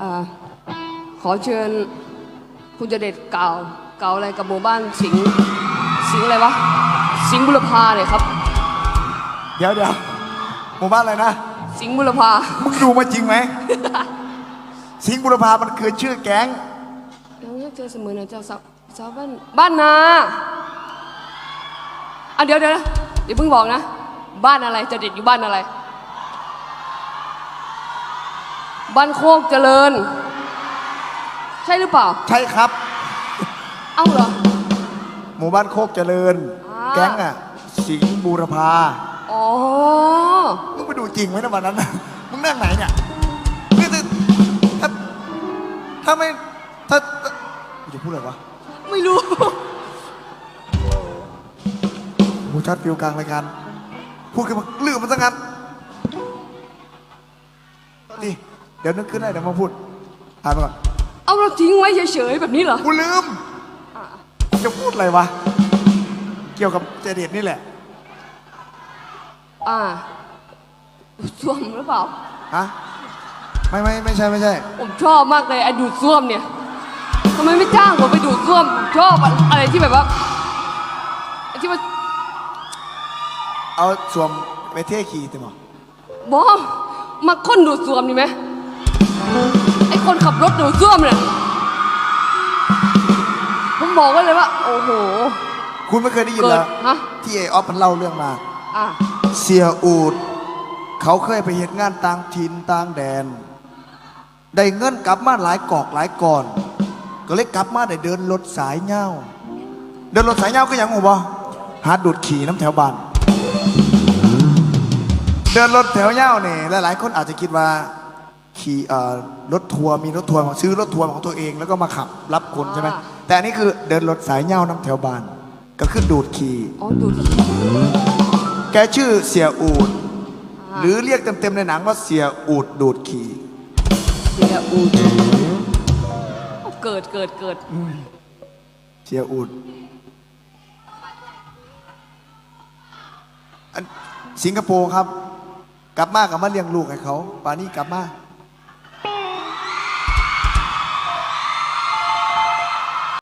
อ่าขอเชิญคุณเจเด็ดกล่าวกล่าวอะไรกับหมู่บ้านสิงห์สิงห์อะไรวะ สิงห์บุรพาเนี่ยครับ เดี๋ยวเดี๋ยวหมู่บ้านอะไรนะ สิงห์บุรพา มึงดูมาจริงไหม สิงห์บุรพามันคือชื่อแก๊งยังเจอเสมอนะเจ้าสาวสาวบ้านบ้านนาอะเดี๋ยวเดี๋ยวเดี๋ยวเพิ่งบอกนะ บ้านอะไรเจเด็ดอยู่บ้านอะไร บ้านโคกเจริญ ใช่หรือเปล่า ใช่ครับ เอ้าเหรอ หมู่บ้านโคกเจริญ อ่า แก๊งอะ สิงห์บุรพา อ๋อ มึงไปดูจริงไหมนะวันนั้นน่ะมึงนั่งไหนเนี่ยคือถ้าถ้าถ้าไม่ถ้าถ้ากูจะพูดอะไรวะไม่รู้กูชัดฟิวกลางรายการ พูดขึ้นมาลืมมันซะงั้นดิ เดี๋ยวนึกขึ้นได้เดี๋ยวมาพูด อ่านไปก่อนเอาเราทิ้งไว้เฉยๆแบบนี้เหรอ กูลืม จะพูดอะไรวะ เกี่ยวกับเจเดตนี่แหละ อ่าดูดซ่วมหรือเปล่า ฮะ ไม่ไม่ไม่ใช่ไม่ใช่ ผมชอบมากเลยไอ้ดูดซ่วมเนี่ยทำไมไม่จ้างผมไปดูดซ่วมผมชอบอะไรที่แบบว่าไอ้ที่ว่าเอาสวมไปเท่ขี่ติหมอบอมาคนดูดซ่วมนี่ไหม ไอ้คนขับรถดูดซ่วมเนี่ยผมบอกไว้เลยว่า โอ้โห คุณไม่เคยได้ยินเกิเหรดอฮะ ที่ไอออฟมันเล่าเรื่องมา อะ เสียอูด เขาเคยไปเห็นงานต่างถิ่นต่างแดน ได้เงินกลับมาหลายกอกหลายก่อน ก็เลยกลับมาได้เดินรถสายเง่าเดินรถสายเง่าก็ยังหูบ่หาดูดขี่น้ำแถวบ้าน เดินรถแถวเง่าเนี่ยหลายๆ คนอาจจะคิดว่า ขี่เอ่อรถทัวร์มีรถทัวร์ของซื้อรถทัวร์ของตัวเอง แล้วก็มาขับรับคนใช่ไหมแต่อันนี้คือเดินรถสายเง่าน้ำแถวบ้าน ก็คือดูดขี่อ๋อดูดแกชื่อเสียอูด หรือเรียกเต็มๆในหนังว่าเสียอูดดูดขี่ เสียอูดเกิดเกิดเกิดเสียอูดอันสิงคโปร์ครับ กลับมากับมาเลี้ยงลูกให้เขาป่านนี้กลับมา